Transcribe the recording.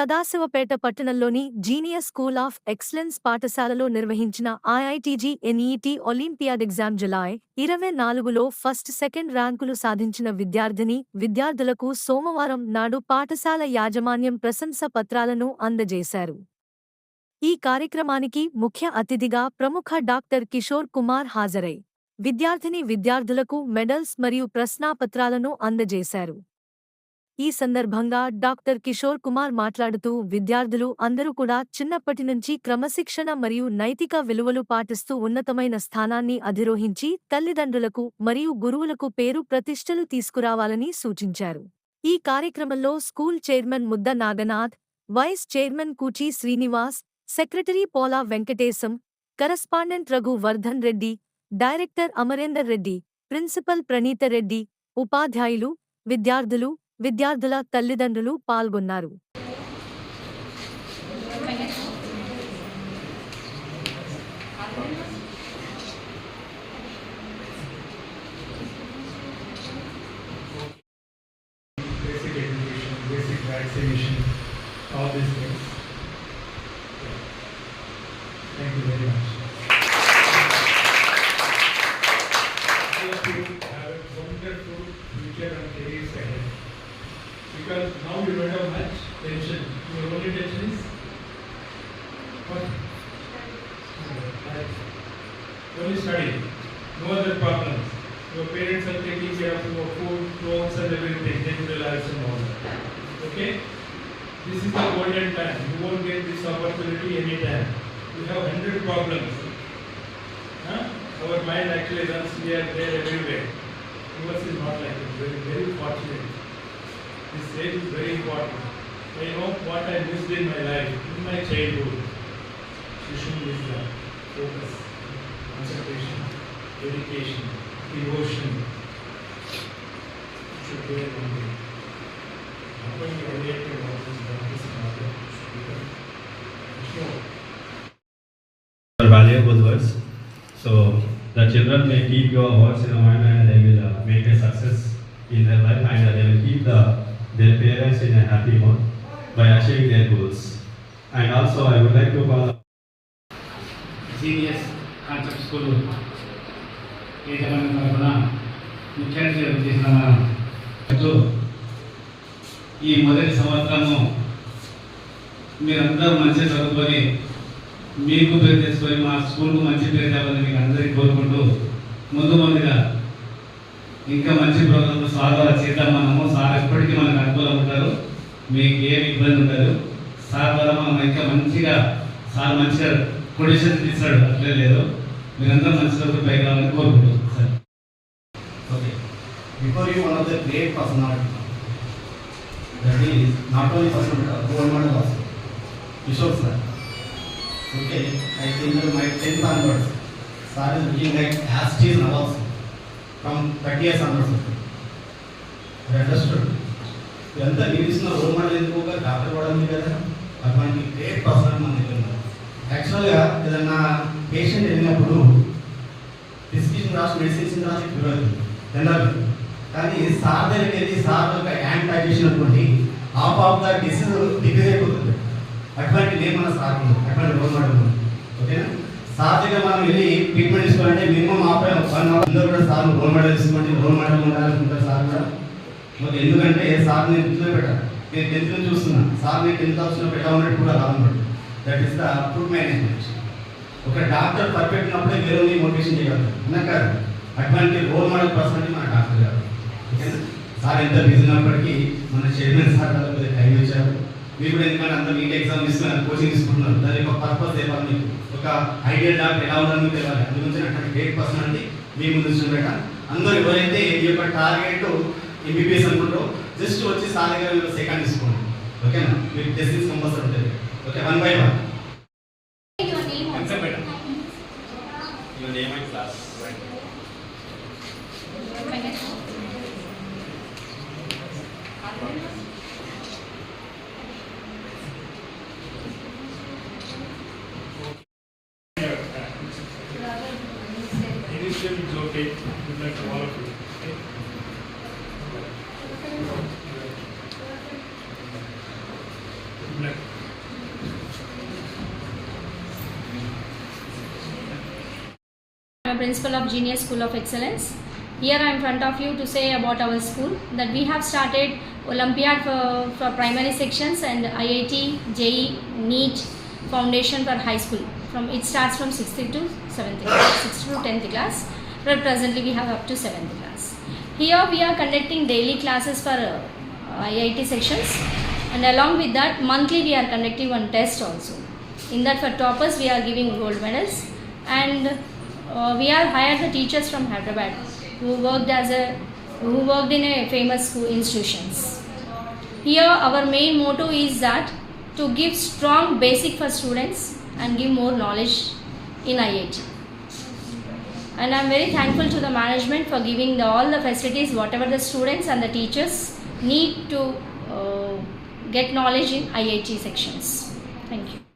సదాశివపేట పట్టణంలోని genius school of excellence పాఠశాలలో నిర్వహించిన IIT JEE NEET olympiad exam July ఇరవై నాలుగులో ఫస్ట్ సెకండ్ ర్యాంకులు సాధించిన విద్యార్థిని విద్యార్థులకు సోమవారం నాడు పాఠశాల యాజమాన్యం ప్రశంస పత్రాలను అందజేశారు. ఈ కార్యక్రమానికి ముఖ్య అతిథిగా ప్రముఖ డాక్టర్ కిషోర్ కుమార్ హాజరై విద్యార్థిని విద్యార్థులకు మెడల్స్ మరియు ప్రశ్నాపత్రాలను అందజేశారు. ఈ సందర్భంగా డాక్టర్ కిషోర్ కుమార్ మాట్లాడుతూ విద్యార్థులు అందరూ కూడా చిన్నప్పటి నుంచి క్రమశిక్షణ మరియు నైతిక విలువలు పాటిస్తూ ఉన్నతమైన స్థానాన్ని అధిరోహించి తల్లిదండ్రులకు మరియు గురువులకు పేరు ప్రతిష్టలు తీసుకురావాలని సూచించారు. ఈ కార్యక్రమంలో school chairman Mudda Naganath vice chairman Kuchi Srinivas secretary Pola Venkatesham correspondent Raghu Vardhan Reddy director Amarender Reddy principal Praneetha Reddy ఉపాధ్యాయులు విద్యార్థులు విద్యార్థుల తల్లిదండ్రులు పాల్గొన్నారు. Only. No other problems. Your parents are taking care of your food, clothes and everything, then the lives and all that. Okay? This is the golden time. You won't get this opportunity anytime. You have hundred problems. Huh? Our mind actually runs here, there, everywhere. Yours is not like that. Very, very fortunate. This age is very important. I know what I missed in my life, in my childhood. You should miss that. Focus, concentration, dedication, devotion should be. Not to should be Valuable words. So the children may keep your words in mind and they will uh, make a success in their life and uh, they will keep the, their parents in a happy mood by achieving their goals. And also I would like to call genius concept school యజమాని తరఫున ముఖ్య ఈ మొదటి సంవత్సరము మీరందరూ మంచి చదువుకొని మీకు పేరు తెచ్చుకొని మా స్కూల్కు మంచి పేరు తేవాలని మీకు అందరికీ కోరుకుంటూ ముందు ముందుగా ఇంకా మంచి ప్రోగ్రాంలు సార్ ద్వారా చేద్దాం మనము. సార్ ఎప్పటికీ మనకు అనుకూలం ఉంటారు. మీకు ఏమి ఇబ్బంది ఉండదు. సార్ ద్వారా మనం ఇంకా మంచిగా సార్ మంచిగా పొడిషన్ ఇస్తాడు అట్లే లేదు మీరందరూ మంచిలోకి పైకి రావాలని కోరుకుంటున్నాను sir okay before you one of the great personality that is not only person role model also Kishore sir okay I think my tenth onwards sir is looking like as tease novels from thirty years onwards understood ఇదంతా మీరు ఇస్తున్న role model ఎందుకు doctor కూడా ఉంది కదా అటువంటి great person మన దగ్గర ఉన్నారు యాక్చువల్గా uh, ఏదన్నా పేషెంట్ వెళ్ళినప్పుడు ప్రిస్క్రిప్షన్ రాసి మెడిసిన్స్ రాసి క్యూర్ అవుతుంది జనరల్ కానీ సార్ దగ్గరికి వెళ్ళి సార్ ఒక హ్యాండ్ ప్యాక్ చేసినటువంటి half of the disease degree అయిపోతుంది. అటువంటి నేను మన సార్ అటువంటి రోల్ మోడల్ ఓకేనా? సార్ దగ్గర మనం వెళ్ళి ట్రీట్మెంట్ తీసుకోవాలంటే మినిమం ఆఫ్ వన్ అవర్ అందరూ కూడా సార్ రోల్ మోడల్ తీసుకోండి. రోల్ మోడల్ ఉండాలనుకుంటారు సార్ కూడా. ఎందుకంటే సార్ నేను గుర్తులో పెట్టాను నేను టెన్త్ నుంచి చూస్తున్నా. సార్ నేను టెన్త్ వచ్చినప్పుడు ఎలా ఉన్నట్టు కూడా రానున్నాడు that is the food management ఒక డాక్టర్ పర్ఫెక్ట్ ఉన్నప్పుడే వేరే మోటివేషన్ చేయగలరు అన్నా కాదు అటువంటి రోల్ మోడల్ పర్సన్ మన డాక్టర్ గారు. ఓకేనా సార్ ఎంత బిజీ ఉన్నప్పటికీ మన చైర్మన్ సార్ వాళ్ళకి టైం ఇచ్చారు. మీరు కూడా ఎందుకంటే అంత మీకు ఎగ్జామ్ ఇస్తున్నారు కోచింగ్ తీసుకుంటున్నారు. దాని యొక్క పర్పస్ తెలియాలి మీకు? ఒక ఐడియల్ డాక్టర్ ఎలా ఉండాలని తెలియాలి అందు గురించి అటువంటి గ్రేట్ పర్సనాలిటీ మీ ముందు చూడక అందరూ ఎవరైతే ఈ యొక్క టార్గెట్ ఎంబీబీఎస్ అనుకుంటారో జస్ట్ వచ్చి సార్ దగ్గర సెకండ్ తీసుకోండి. ఓకేనా మీకు టెస్టింగ్స్ కంపల్సరీ ఉంటుంది. Okay one by one I'm principal of Genius School of Excellence. Here I am in front of you to say about our school that we have started Olympiad for, for primary sections and IIT, JE, NEET foundation for high school. From it starts from 6th to 7th class, 6th to 10th class. But presently we have up to 7th class. Here we are conducting daily classes for uh, IIT sections and along with that monthly we are conducting one test also. In that for toppers we are giving gold medals and uh, we are hired the teachers from Hyderabad who worked as a who worked in a famous school institutions. Here our main motto is that to give strong basic for students and give more knowledge in IIT. And I am very thankful to the management for giving the, all the facilities whatever the students and the teachers need to uh, get knowledge in IIT sections. Thank you.